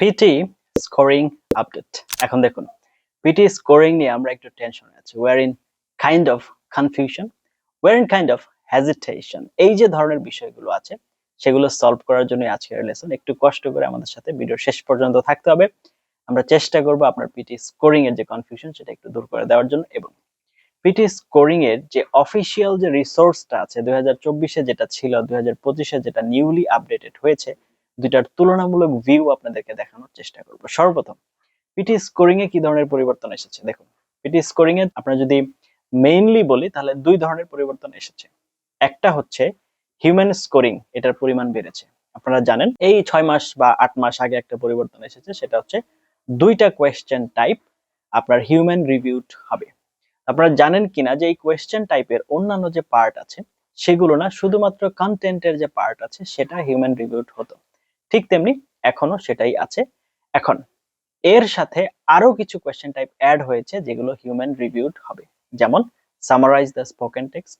PT scoring update এখন দেখুন PT scoring নিয়ে আমরা একটু টেনশনে আছি। We're in kind of confusion we're in kind of hesitation এই যে ধরনের বিষয়গুলো আছে, সেগুলো সলভ করার জন্য আজকের লেসন একটু কষ্ট করে আমাদের সাথে ভিডিও শেষ পর্যন্ত থাকতে হবে। আমরা চেষ্টা করব আপনার পিটি স্কোরিং এর যে কনফিউশন সেটা একটু দূর করে দেওয়ার জন্য এবং পিটি স্কোরিং এর যে অফিসিয়াল যে রিসোর্সটা আছে, দুই যেটা ছিল, দুই যেটা নিউলি আপডেটেড হয়েছে দুইটার তুলনামূলক ভিউ আপনাদেরকে দেখানোর চেষ্টা করব। সর্বপ্রথম পিটি স্কোরিং এ কি ধরনের পরিবর্তন এসেছে? দেখুন পিটি স্কোরিং এ আপনারা যদি মেইনলি বলি, তাহলে দুই ধরনের পরিবর্তন এসেছে। একটা হচ্ছে হিউম্যান স্কোরিং এটার পরিমাণ বেড়েছে। আপনারা জানেন, এই ছয় মাস বা আট মাস আগে একটা পরিবর্তন এসেছে, সেটা হচ্ছে দুইটা কোয়েশ্চেন টাইপ আপনার হিউম্যান রিভিউড হবে। আপনারা জানেন কিনা যে এই কোয়েশ্চেন টাইপের অন্যান্য যে পার্ট আছে, সেগুলো না শুধুমাত্র কন্টেন্টের যে পার্ট আছে, সেটা হিউম্যান রিভিউড হতো। ঠিক তেমনি এখনও সেটাই আছে। এখন, এর সাথে আরও কিছু কোয়েশ্চেন টাইপ অ্যাড হয়েছে যেগুলো হিউম্যান রিভিউড হবে। যেমন সামারাইজ দ্য স্পোকেন টেক্সট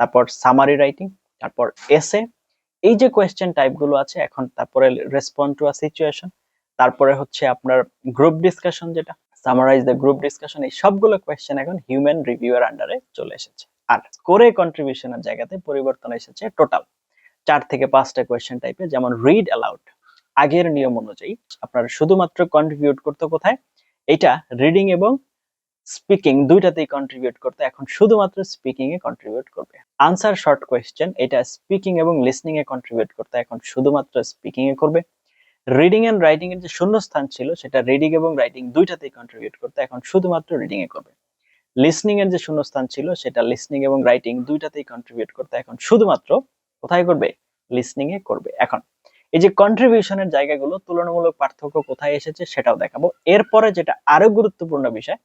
তারপর সামারি রাইটিং তারপর এসে এই যে কোয়েশ্চেন টাইপগুলো আছে, এখন তারপরে রেসপন্ড টু আ সিচুয়েশন তারপরে হচ্ছে আপনার গ্রুপ ডিসকাশন যেটা সামারাইজ দ্য গ্রুপ ডিসকাশন এই সবগুলো কোয়েশ্চেন এখন হিউম্যান রিভিউয়ার আন্ডারে চলে এসেছে। আর করে কন্ট্রিবিউশনের জায়গাতে পরিবর্তন এসেছে টোটাল চার থেকে পাঁচটা কোয়েশ্চেন টাইপে যেমন রিড অ্যালাউড আগের নিয়ম অনুযায়ী আপনার শুধুমাত্র কন্ট্রিবিউট করতে কোথায়? এটা রিডিং এবং স্পিকিং দুইটাতেই কন্ট্রিবিউট করতে। এখন শুধুমাত্র স্পিকিং এ কন্ট্রিবিউট করবে। আনসার শর্ট কোয়েশ্চেন এটা স্পিকিং এবং লিসনিং এ কন্ট্রিবিউট করতে। এখন শুধুমাত্র স্পিকিং এ করবে। রিডিং এন্ড রাইটিং এর যে শূন্যস্থান ছিল, সেটা রিডিং এবং রাইটিং দুইটাতেই কন্ট্রিবিউট করতে। এখন শুধুমাত্র রিডিং এ করবে। লিসনিং এর যে শূন্যস্থান ছিল, সেটা লিসনিং এবং রাইটিং দুইটাতেই কন্ট্রিবিউট করতে। এখন শুধুমাত্র কোথায় করবে? লিসনিং এ করবে। এখন এই যে কন্ট্রিবিউশনের জায়গাগুলো, তুলনামূলক পার্থক্য কোথায় এসেছে সেটাও দেখাবো। এরপরে যেটা আরও গুরুত্বপূর্ণ বিষয়,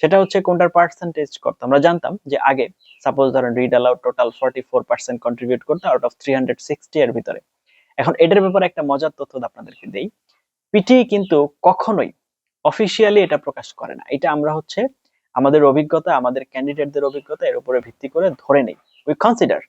সেটা হচ্ছে কোনটার পার্সেন্টেজ করতে আমরা জানতাম যে আগে সাপোজ ধরেন read aloud total forty four percent contribute করতে out of three hundred sixty এর ভিতরে। এখন এটার ব্যাপারে একটা মজার তথ্য আপনাদেরকে দেই। পিটি কিন্তু কখনোই অফিসিয়ালি এটা প্রকাশ করে না। এটা আমরা হচ্ছে আমাদের অভিজ্ঞতা, আমাদের ক্যান্ডিডেটদের অভিজ্ঞতা এর উপরে ভিত্তি করে ধরে নেই। উই কনসিডার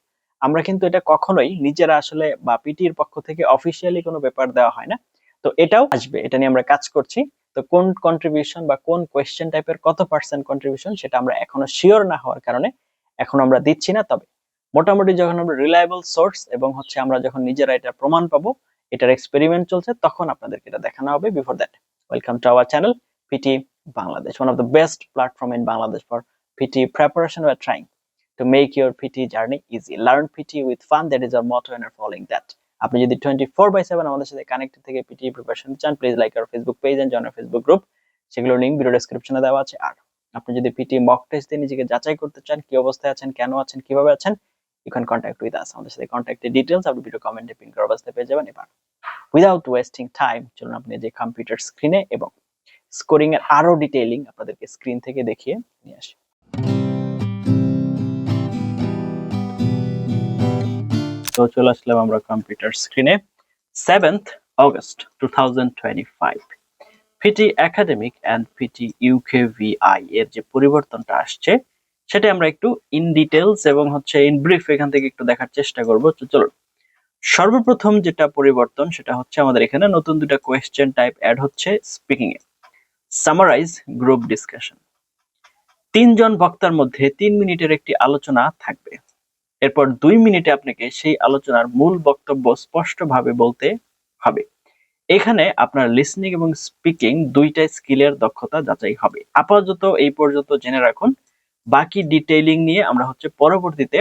আমরা কিন্তু এটা কখনোই নিজেরা আসলে বা পিটির পক্ষ থেকে অফিসিয়ালি কোনো পেপার দেওয়া হয় না। তো এটাও আসবে, এটা নিয়ে আমরা কাজ করছি। তো কোন কন্ট্রিবিউশন বা কোন কোয়েশ্চেন টাইপের কত পার্সেন্ট কন্ট্রিবিউশন সেটা আমরা এখনও শিওর না হওয়ার কারণে এখন আমরা দিচ্ছি না, তবে মোটামুটি যখন আমরা রিলায়েবল সোর্স এবং হচ্ছে আমরা যখন নিজেরা এটা প্রমাণ পাবো, এটার এক্সপেরিমেন্ট চলছে, তখন আপনাদেরকে এটা দেখানো হবে। Before that welcome to our channel PT Bangladesh one of the best platform in Bangladesh for PT preparation we're trying to make your PT journey easy. Learn PT with fun. That is our motto and are following that. আপনি যদি twenty four by seven আমাদের সাথে connected থেকে PT preparation চান please like R Facebook page and join Facebook group সেগুলোর link video ডেসক্রিপশনে দেওয়া আছে আর আপনি যদি পিটি মক টেস্ট দিয়ে নিজেকে যাচাই করতে চান, কি অবস্থায় আছেন, কেন আছেন, কীভাবে আছেন you can contact with us আমাদের সাথে কন্ট্যাক্টের ডিটেলস আপনি ভিডিও কমেন্টে পিন করা অবস্থায় পেয়ে যাবেন এবার উইদাউট ওয়েস্টিং টাইম চলুন আপনি যে কম্পিউটার স্ক্রিনে এবং স্কোরিং এর আরও ডিটেইলিং আপনাদেরকে স্ক্রিন থেকে দেখিয়ে নিয়ে আসি তো চলে আসলাম আমরা কম্পিউটার স্ক্রিনে seventh August two thousand twenty five PT academic and PT UKVI এর যে পরিবর্তনটা আসছে, সেটা আমরা একটু ইন ডিটেলস এবং হচ্ছে ইন ব্রিফ এখান থেকে একটু দেখার চেষ্টা করব। তো চলুন। সর্বপ্রথম যেটা পরিবর্তন, সেটা হচ্ছে আমাদের এখানে নতুন দুটা কোয়েশ্চেন টাইপ অ্যাড হচ্ছে স্পিকিং এ। সামারাইজ গ্রুপ ডিসকাশন তিনজন বক্তার মধ্যে তিন মিনিটের একটি আলোচনা থাকবে। এরপর দুই মিনিটে আপনাকে সেই আলোচনার মূল বক্তব্য স্পষ্টভাবে বলতে হবে। এখানে আপনার লিসনিং এবং স্পিকিং দুইটা স্কিলের দক্ষতা যাচাই হবে। আপাতত এই পর্যন্ত জেনে রাখুন। বাকি ডিটেইলিং নিয়ে আমরা হচ্ছে পরবর্তীতে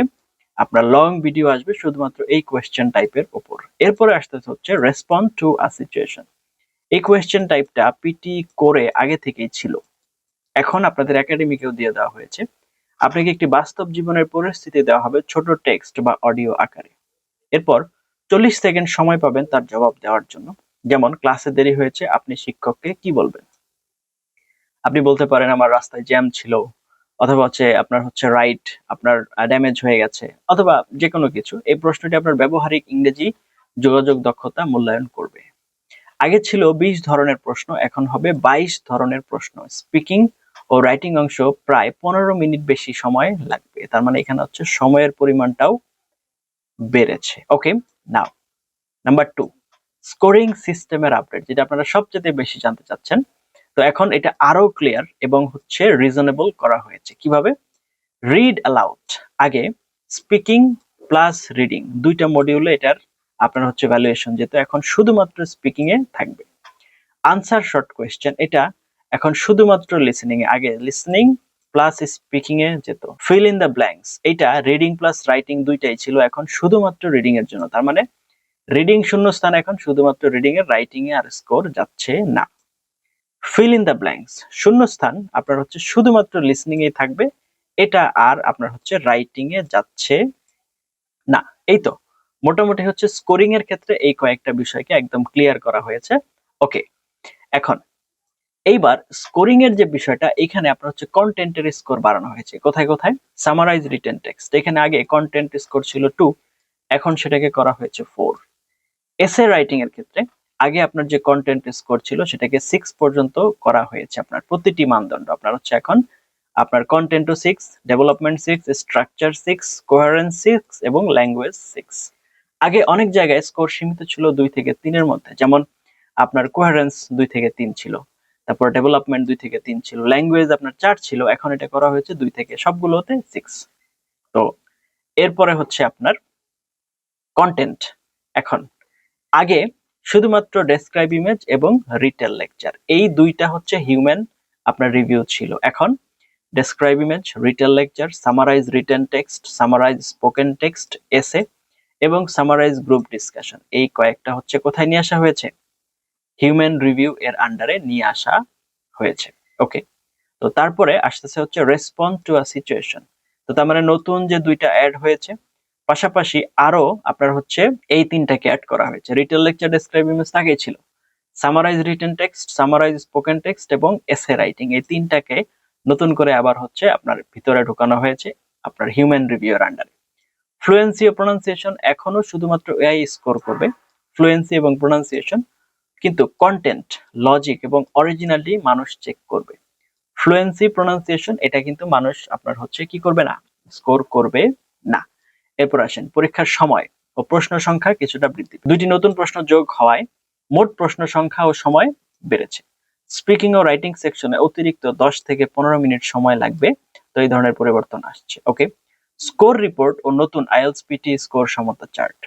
আপনার লং ভিডিও আসবে শুধুমাত্র এই কোয়েশ্চেন টাইপের উপর। এরপরে আসতে হচ্ছে রেসপন্ড টু আ সিচুয়েশন এই কোয়েশ্চেন টাইপটা পিটি করে আগে থেকেই ছিল। এখন আপনাদের একাডেমিকেও দিয়ে দেওয়া হয়েছে। আপনাকে একটি বাস্তব জীবনের পরিস্থিতি দেওয়া হবে ছোট টেক্সট বা অডিও আকারে। এরপর চল্লিশ সেকেন্ড সময় পাবেন তার জবাব দেওয়ার জন্য। যেমন, ক্লাসে দেরি হয়েছে, আপনি শিক্ষককে কি বলবেন? আপনি বলতে পারেন, আমার রাস্তায় জ্যাম ছিল। অথবা হচ্ছে, আপনার হচ্ছে রাইট, আপনার ড্যামেজ হয়ে গেছে। অথবা যে কোনো কিছু, এই প্রশ্নটি আপনার ব্যবহারিক ইংরেজি যোগাযোগ দক্ষতা মূল্যায়ন করবে। আগে ছিল বিশ ধরনের প্রশ্ন, এখন হবে বাইশ ধরনের প্রশ্ন। স্পিকিং ও রাইটিং অংশ প্রায় পনেরো মিনিট বেশি সময় লাগবে। তার মানে এখানে হচ্ছে সময়ের পরিমাণটাও বেড়েছে। Okay now number two scoring সিস্টেমের আপডেট যেটা আপনারা সবচেয়ে বেশি জানতে চাচ্ছেন। তো এখন এটা আরও ক্লিয়ার এবং হচ্ছে রিজনেবল করা হয়েছে। কীভাবে? রিড অ্যালাউড আগে স্পিকিং প্লাস রিডিং দুইটা মডিউলে এটার আপনার হচ্ছে ভ্যালুয়েশন যেত এখন শুধুমাত্র স্পিকিং এ থাকবে। আনসার শর্ট কোয়েশ্চেন এটা এখন শুধুমাত্র লিসেনিং এ, আগে লিসনিং প্লাস স্পিকিং এ যেত। ফিল ইন দ্য ব্ল্যাঙ্কস এটা রিডিং প্লাস রাইটিং দুইটাই ছিল এখন শুধুমাত্র রিডিং এর জন্য। তার মানে রিডিং শূন্য স্থান এখন শুধুমাত্র রিডিং এর রাইটিং এ আর স্কোর যাচ্ছে না। ফিল ইন দ্য ব্ল্যাঙ্কস শূন্য স্থান আপনার হচ্ছে শুধুমাত্র লিসনিং এ থাকবে, এটা আর আপনার হচ্ছে রাইটিং এ যাচ্ছে না। এই তো, মোটামুটি হচ্ছে স্কোরিং এর ক্ষেত্রে এই কয়েকটা বিষয়কে একদম ক্লিয়ার করা হয়েছে। ওকে এখন এইবার স্কোরিং এর যে বিষয়টা, এখানে আপনার হচ্ছে কন্টেন্টের স্কোর বাড়ানো হয়েছে। কোথায় কোথায়? সামারাইজ রিটেন টেক্সট এখানে আগে কন্টেন্ট স্কোর ছিল টু এখন সেটাকে করা হয়েছে ফোর এসে রাইটিং এর ক্ষেত্রে আগে আপনার যে কন্টেন্ট স্কোর ছিল, সেটাকে সিক্স পর্যন্ত করা হয়েছে আপনার প্রতিটি মানদণ্ড। আপনার হচ্ছে এখন আপনার কন্টেন্টও six development six structure six coherence six এবং ল্যাঙ্গুয়েজ সিক্স আগে অনেক জায়গায় স্কোর সীমিত ছিল দুই থেকে তিনের মধ্যে। যেমন আপনার কোহারেন্স দুই থেকে তিন ছিল। তারপর ডেভেলপমেন্ট দুই থেকে তিন ছিল ল্যাঙ্গুয়েজ আপনার চার ছিল, এখন এটা করা হয়েছে দুই থেকে, সবগুলোতে সিক্স তো এরপরে হচ্ছে আপনার কন্টেন্ট এখন, আগে শুধুমাত্র ডেসক্রাইব ইমেজ এবং রিটেল লেকচার এই দুইটা হচ্ছে হিউম্যান আপনার রিভিউ ছিল। এখন describe image retell lecture summarise written text summarise spoken text এসে এবং সামারাইজ গ্রুপ ডিসকাশন এই কয়েকটা হচ্ছে কোথায় নিয়ে আসা হয়েছে? হিউম্যান রিভিউ এর আন্ডারে নিয়ে আসা হয়েছে ওকে তো তারপরে আসতেছে হচ্ছে রেসপন্স টু আ সিচুয়েশন তো তার মানে নতুন যে দুইটা অ্যাড হয়েছে, পাশাপাশি আরও আপনার হচ্ছে এই তিনটাকে অ্যাড করা হয়েছে। রিটেল লেকচার ডেসক্রাইব ইমেজ আগেই ছিল। Summarise written text summarise spoken text এবং এসে রাইটিং এই তিনটাকে নতুন করে আবার হচ্ছে আপনার ভিতরে ঢোকানো হয়েছে আপনার হিউম্যান রিভিউ এর আন্ডারে ফ্লুয়েন্সি ও প্রোনাউন্সিয়েশন এখনও শুধুমাত্র এআই স্কোর করবে। ফ্লুয়েন্সি এবং প্রোনাউন্সিয়েশন কিন্তু কন্টেন্ট লজিক এবং অরিজিনালিটি মানুষ চেক করবে। ফ্লুয়েন্সি প্রোনাউন্সিয়েশন এটা কিন্তু মানুষ আপনার হচ্ছে কি করবে না? স্কোর করবে না। এরপর আসেন, পরীক্ষার সময় ও প্রশ্ন সংখ্যা কিছুটা বৃদ্ধি। দুইটি নতুন প্রশ্ন যোগ হওয়ায় মোট প্রশ্ন সংখ্যা ও সময় বেড়েছে। স্পিকিং ও রাইটিং সেকশনে অতিরিক্ত দশ থেকে পনেরো মিনিট সময় লাগবে, তো এই ধরনের পরিবর্তন আসছে। ওকে স্কোর রিপোর্ট ও নতুন আইএলস পিটি স্কোর সমতা চার্ট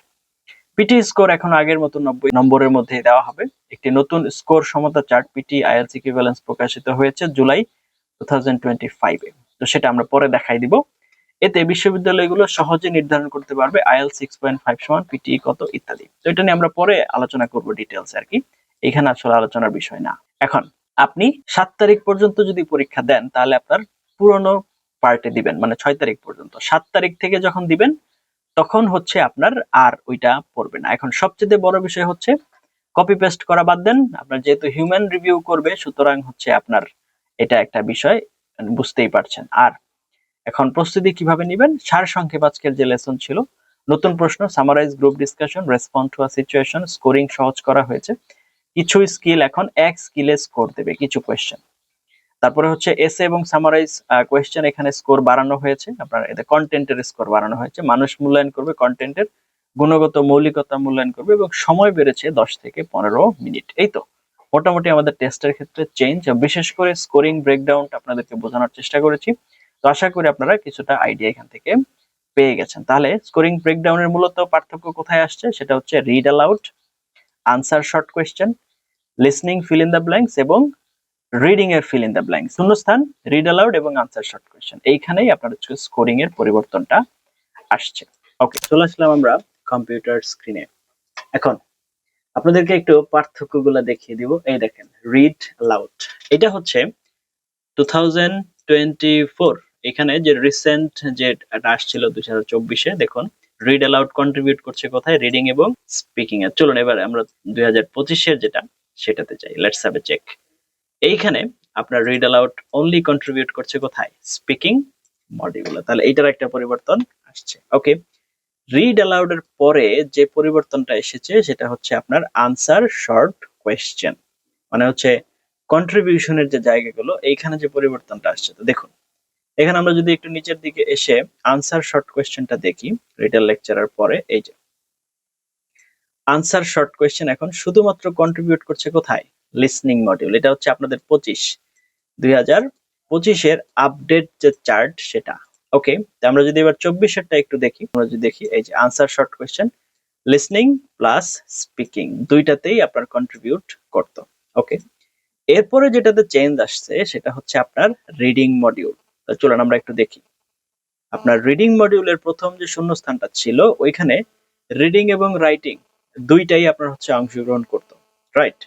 পিটি স্কোর এখন আগের মতো নব্বই নম্বরের মধ্যে দেওয়া হবে। একটি নতুন স্কোর সমতা চার্ট পিটি আইএলস ব্যালেন্স প্রকাশিত হয়েছে জুলাই টু থাউজেন্ড টোয়েন্টি তো সেটা আমরা পরে দেখাই দিব। এতে বিশ্ববিদ্যালয়গুলো সহজে নির্ধারণ করতে পারবে আইএল সিক্স পয়েন্ট ফাইভ সমান পিটি কত ইত্যাদি। তো এটা নিয়ে আমরা পরে আলোচনা করব ডিটেলস আর কি। এখানে আসলে আলোচনার বিষয় না। এখন, আপনি সাত তারিখ পর্যন্ত যদি পরীক্ষা দেন, তাহলে আপনার পুরনো পার্টে দিবেন মানে ছয় তারিখ পর্যন্ত। সাত তারিখ থেকে যখন দিবেন তখন হচ্ছে আপনার আর ওইটা পড়বে না। এখন সবচেয়ে বড় বিষয় হচ্ছে কপি পেস্ট করা বাদ দেন। আপনার যেহেতু হিউম্যান রিভিউ করবে, সুতরাং হচ্ছে আপনার এটা একটা বিষয় বুঝতেই পারছেন। আর এখন প্রস্তুতি কীভাবে নেবেন? সার সংক্ষেপ আজকের যে লেসন ছিল, নতুন প্রশ্ন summarise group discussion response to a situation scoring সহজ করা হয়েছে। কিছু স্কিল এখন এক স্কিলে স্কোর দেবে, কিছু কোয়েশ্চেন তারপরে হচ্ছে এসে এবং সামারাইজ কোয়েশ্চেন এখানে স্কোর বাড়ানো হয়েছে। আপনার এতে কন্টেন্টের স্কোর বাড়ানো হয়েছে। মানুষ মূল্যায়ন করবে কন্টেন্টের গুণগত, মৌলিকতা মূল্যায়ন করবে এবং সময় বেড়েছে দশ থেকে পনেরো মিনিট। এই তো। মোটামুটি আমাদের টেস্টের ক্ষেত্রে চেঞ্জ বিশেষ করে স্কোরিং ব্রেকডাউনটা আপনাদেরকে বোঝানোর চেষ্টা করেছি। তো আশা করি আপনারা কিছুটা আইডিয়া এখান থেকে পেয়ে গেছেন। তাহলে স্কোরিং ব্রেকডাউনের মূলত পার্থক্য কোথায় আসছে? সেটা হচ্ছে read aloud answer short question listening fill in the blanks এবং রিডিং এর ফিল ইন দ্য ব্ল্যাঙ্কস শূন্যস্থান রিড অ্যালাউড এবং আনসার শর্ট কোয়েশ্চেন এইখানেই আপনার হচ্ছে স্কোরিং এর পরিবর্তনটা আসছে। ওকে চলে আসলাম আমরা কম্পিউটার স্ক্রিনে এখন, আপনাদেরকে একটু পার্থক্যগুলো দেখিয়ে দিব। এই দেখেন রিড অ্যালাউড এটা হচ্ছে টু থাউজেন্ড টোয়েন্টি ফোর এখানে যে রিসেন্ট যে আসছিল দুই হাজার চব্বিশে, দেখুন রিড অ্যালাউড কন্ট্রিবিউট করছে কোথায়? রিডিং এবং স্পিকিং এর চলুন এবার আমরা দুই হাজার পঁচিশের যেটা, সেটাতে চাই লেটস হ্যাভ এ চেক এইখানে আপনার রিড অ্যালাউড অনলি কন্ট্রিবিউট করছে কোথায়? স্পিকিং মডিউলে তাহলে এইটার একটা পরিবর্তন আসছে। ওকে রিড অ্যালাউড এর পরে যে পরিবর্তনটা এসেছে, সেটা হচ্ছে আপনার আনসার শর্ট কোয়েশ্চেন মানে হচ্ছে কন্ট্রিবিউশনের যে জায়গাগুলো, এইখানে যে পরিবর্তনটা আসছে। তো দেখুন, এখানে আমরা যদি একটু নিচের দিকে এসে আনসার শর্ট কোয়েশ্চেনটা দেখি রিটেল লেকচারের পরে, এই যে। আনসার শর্ট কোয়েশ্চেন এখন শুধুমাত্র কন্ট্রিবিউট করছে কোথায়? লিসনিং মডিউল এটা হচ্ছে আপনাদের পঁচিশ। দুই হাজার পঁচিশের আপডেট যে চার্ট সেটা। ওকে আমরা যদি এবার চব্বিশেরটা একটু দেখি, আমরা যদি দেখি, এই যে answer short question listening plus speaking দুইটাতেই আপনার কন্ট্রিবিউট করতো। ওকে এরপরে যেটাতে চেঞ্জ আসছে, সেটা হচ্ছে আপনার রিডিং মডিউল চলুন আমরা একটু দেখি। আপনার রিডিং মডিউলের প্রথম যে শূন্যস্থানটা ছিল, ওইখানে রিডিং এবং রাইটিং দুইটাই আপনার হচ্ছে অংশগ্রহণ করতো। রাইট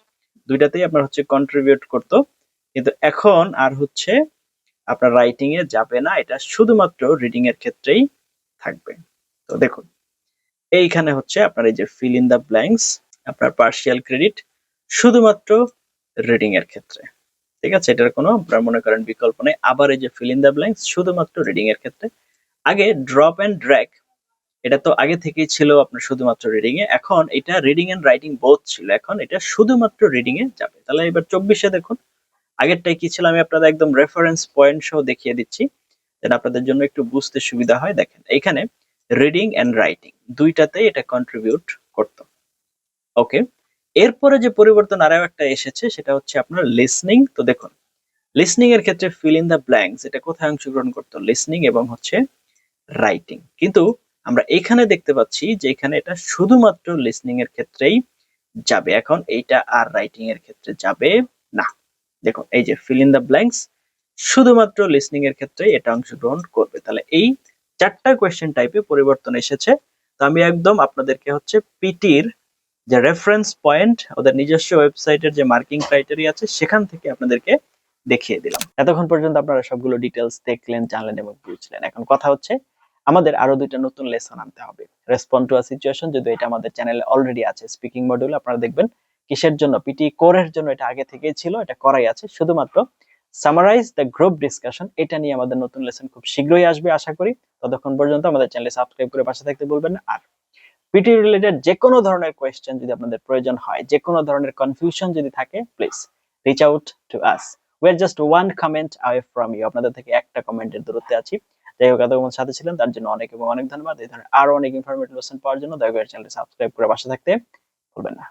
দুইটাতেই আপনার হচ্ছে কন্ট্রিবিউট করতো। কিন্তু এখন আর হচ্ছে আপনার রাইটিং এ যাবে না, এটা শুধুমাত্র রিডিং এর ক্ষেত্রেই থাকবে। তো দেখুন, এইখানে হচ্ছে আপনার এই যে ফিল ইন দা ব্ল্যাঙ্কস আপনার পার্সিয়াল ক্রেডিট শুধুমাত্র রিডিং এর ক্ষেত্রে। ঠিক আছে? এটার কোনো আপনার মনে করেন বিকল্প নেই। আবার এই যে ফিল ইন দা ব্ল্যাঙ্কস শুধুমাত্র রিডিং এর ক্ষেত্রে। আগে ড্রপ এন্ড ড্র্যাগ এটা তো আগে থেকেই ছিল আপনার শুধুমাত্র রিডিং এ। এখন এটা রিডিং এন্ড রাইটিং বোথ ছিল। এখন এটা শুধুমাত্র রিডিং এ যাবে। তাহলে এবার চব্বিশে দেখুন। আগেরটাই কি ছিল? আমি আপনাদের একদম রেফারেন্স পয়েন্ট সহ দেখিয়ে দিচ্ছি। যেন আপনাদের জন্য একটু বুঝতে সুবিধা হয়। দেখেন এখানে রিডিং এন্ড রাইটিং দুইটাতেই এটা কন্ট্রিবিউট করতো। ওকে এরপরে যে পরিবর্তন আরও একটা এসেছে, সেটা হচ্ছে আপনার লিসনিং তো দেখুন লিসনিং এর ক্ষেত্রে ফিল ইন দা ব্ল্যাঙ্কস এটা কোথায় অংশগ্রহণ করতো? লিসনিং এবং হচ্ছে রাইটিং কিন্তু আমরা এখানে দেখতে পাচ্ছি যে এখানে এটা শুধুমাত্র লিসনিং এর ক্ষেত্রেই যাবে। এখন এইটা আর রাইটিং এর ক্ষেত্রে যাবে না। দেখুন, এই যে ফিল ইন দা ব্ল্যাঙ্কস শুধুমাত্র লিসনিং এর ক্ষেত্রে এটা অংশগ্রহণ করবে। তাহলে এই চারটা কোয়েশ্চেন টাইপে পরিবর্তন এসেছে। তো আমি একদম আপনাদেরকে হচ্ছে পিটির যে রেফারেন্স পয়েন্ট ওদের নিজস্ব ওয়েবসাইটের যে মার্কিং ক্রাইটেরিয়া আছে, সেখান থেকে আপনাদেরকে দেখিয়ে দিলাম। এতক্ষণ পর্যন্ত আপনারা সবগুলো ডিটেলস দেখলেন, জানলেন এবং বুঝলেন। এখন কথা হচ্ছে আমাদের আরও দুইটা নতুন লেসন আনতে হবে। রেসপন্ড টু আ সিচুয়েশন যদি এটা আমাদের চ্যানেলে অলরেডি আছে স্পিকিং মডিউল আপনারা দেখবেন কিসের জন্য পিটি কোরের জন্য এটা আগে থেকেই ছিল, এটা করাই আছে। শুধুমাত্র সামারাইজ দ্য গ্রুপ ডিসকাশন এটা নিয়ে আমাদের নতুন লেসন খুব শীঘ্রই আসবে, আশা করি। ততক্ষণ পর্যন্ত আমাদের চ্যানেলে সাবস্ক্রাইব করে পাশে থাকতে বলবেন না। আর পিটি রিলেটেড যে কোনো ধরনের কোয়েশ্চেন যদি আপনাদের প্রয়োজন হয় যে কোনো ধরনের কনফিউশন যদি থাকে please reach out to us we are just one comment away from you আপনাদের থেকে একটা কমেন্টের দূরত্বে আছি। যাই হোক, এতক্ষণ সাথে ছিলেন, তার জন্য অনেক এবং অনেক ধন্যবাদ। এই ধরনের আরও অনেক ইনফরমেটিভ লেসন পাওয়ার জন্য দয়া করে চ্যানেলটি সাবস্ক্রাইব করে পাশে থাকতে ভুলবেন না।